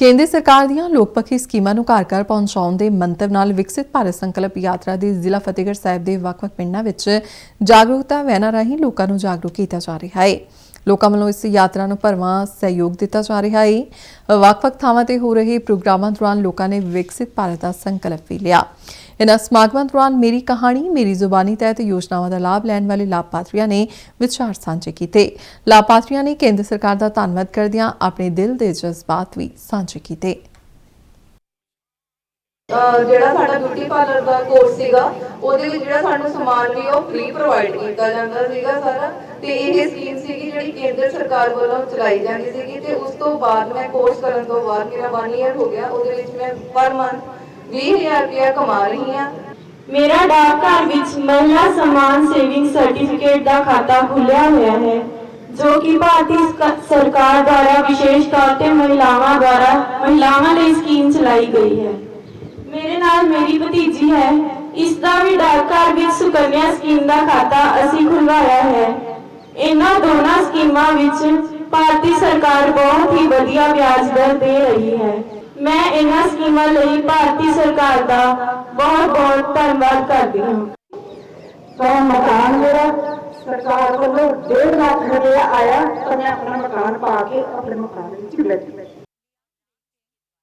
ਕੇਂਦਰ ਸਰਕਾਰ ਦੀਆਂ ਲੋਕ ਪੱਖੀ ਸਕੀਮਾਂ ਨੂੰ ਘਰ ਘਰ ਪਹੁੰਚਾਉਣ ਦੇ ਮੰਤਵ ਨਾਲ ਵਿਕਸਿਤ ਭਾਰਤ ਸੰਕਲਪ ਯਾਤਰਾ ਦੀ ਜ਼ਿਲ੍ਹਾ ਫਤਿਹਗੜ੍ਹ ਸਾਹਿਬ ਦੇ ਵੱਖ-ਵੱਖ ਪਿੰਡਾਂ ਵਿੱਚ ਜਾਗਰੂਕਤਾ ਵੈਨਾਂ ਰਾਹੀਂ ਲੋਕਾਂ ਨੂੰ ਜਾਗਰੂਕ ਕੀਤਾ ਜਾ ਰਿਹਾ ਹੈ। ਲੋਕਾਂ ਵੱਲੋਂ ਇਸ ਯਾਤਰਾ ਨੂੰ ਭਰਵਾਂ ਸਹਿਯੋਗ ਦਿੱਤਾ ਜਾ ਰਿਹਾ ਹੈ ਵੱਖ-ਵੱਖ ਥਾਵਾਂ ਤੇ ਹੋ ਰਹੇ ਪ੍ਰੋਗਰਾਮਾਂ ਦੌਰਾਨ ਲੋਕਾਂ ਨੇ ਵਿਕਸਿਤ ਭਾਰਤ ਦਾ ਸੰਕਲਪ ਵੀ ਲਿਆ। ਇਨ੍ਹਾਂ ਸਮਾਗਮਾਂ ਦੌਰਾਨ ਮੇਰੀ ਕਹਾਣੀ, ਮੇਰੀ ਜ਼ੁਬਾਨੀ ਤਹਿਤ ਯੋਜਨਾਵਾਂ ਦਾ ਲਾਭ ਲੈਣ ਵਾਲੇ ਲਾਭਪਾਤਰੀਆਂ ਨੇ ਵਿਚਾਰ ਸਾਂਝੇ ਕੀਤੇ। ਲਾਭਪਾਤਰੀਆਂ ਨੇ ਕੇਂਦਰ ਸਰਕਾਰ ਦਾ ਧੰਨਵਾਦ ਕਰਦਿਆਂ ਆਪਣੇ ਦਿਲ ਦੇ ਜਜ਼ਬਾਤ ਵੀ ਸਾਂਝੇ ਕੀਤੇ। ਜਿਹੜਾ ਸਾਡਾ ਬਿਊਟੀ ਪਾਰਲਰ ਦਾ ਕੋਰਸ ਸੀਗਾ, ਉਹਦੇ ਵਿੱਚ ਜਿਹੜਾ ਸਾਨੂੰ ਸਮਾਨ ਵੀ ਉਹ ਫ੍ਰੀ ਪ੍ਰੋਵਾਈਡ ਕੀਤਾ ਜਾਂਦਾ ਸੀਗਾ ਸਾਰਾ। ਤੇ ਇਹ ਸਕੀਮ ਸੀਗੀ ਜਿਹੜੀ ਕੇਂਦਰ ਸਰਕਾਰ ਵੱਲੋਂ ਚਲਾਈ ਜਾਂਦੀ ਸੀਗੀ ਤੇ ਉਸ ਤੋਂ ਬਾਅਦ ਮੈਂ ਕੋਰਸ ਕਰਨ ਤੋਂ ਬਾਅਦ ਮੇਰਾ 1 ਇਅਰ ਹੋ ਗਿਆ, ਉਹਦੇ ਵਿੱਚ ਮੈਂ ਪਰ ਮੰਥ 20000 ਰੁਪਇਆ ਕਮਾ ਰਹੀ ਹਾਂ। ਮੇਰਾ ਡਾਕਘਰ ਵਿੱਚ ਮਹਿਲਾ ਸਮਾਨ ਸੇਵਿੰਗ ਸਰਟੀਫਿਕੇਟ ਦਾ ਖਾਤਾ ਖੁੱਲਿਆ ਹੋਇਆ ਹੈ, ਜੋ ਕਿ ਭਾਰਤੀ ਸਰਕਾਰ ਦੁਆਰਾ ਵਿਸ਼ੇਸ਼ ਤੌਰ ਤੇ ਮਹਿਲਾਵਾਂ ਦੁਆਰਾ, ਮਹਿਲਾਵਾਂ ਲਈ ਸਕੀਮ ਚਲਾਈ ਗਈ ਹੈ। ਮੇਰੀ ਭਤੀਜੀ ਹੈ ਇਸ ਦਾ ਵੀ ਡਾਕਘਰ ਵਿੱਚ ਸੁਕੰਨਿਆ ਸਕੀਮ ਦਾ ਖਾਤਾ ਅਸੀਂ ਖੁਲਵਾਇਆ ਹੈ ਇਹਨਾਂ ਦੋਨਾਂ ਸਕੀਮਾਂ ਵਿੱਚ ਭਾਰਤੀ ਸਰਕਾਰ ਬਹੁਤ ਹੀ ਵਧੀਆ ਵਿਆਜ ਦਰ ਦੇ ਰਹੀ ਹੈ ਮੈਂ ਇਹਨਾਂ ਸਕੀਮਾਂ ਲਈ ਭਾਰਤੀ ਸਰਕਾਰ ਦਾ ਬਹੁਤ ਬਹੁਤ ਧੰਨਵਾਦ ਕਰਦੀ ਹਾਂ ਤਾਂ ਮਕਾਨ ਮੇਰਾ ਸਰਕਾਰ ਵੱਲੋਂ 1.5 ਲੱਖ ਰੁਪਇਆ ਆਇਆ ਤਾਂ ਮੈਂ ਆਪਣਾ ਮਕਾਨ ਪਾ ਕੇ ਆਪਣੇ ਮਕਾਨ ਵਿੱਚ ਬੈਠੀ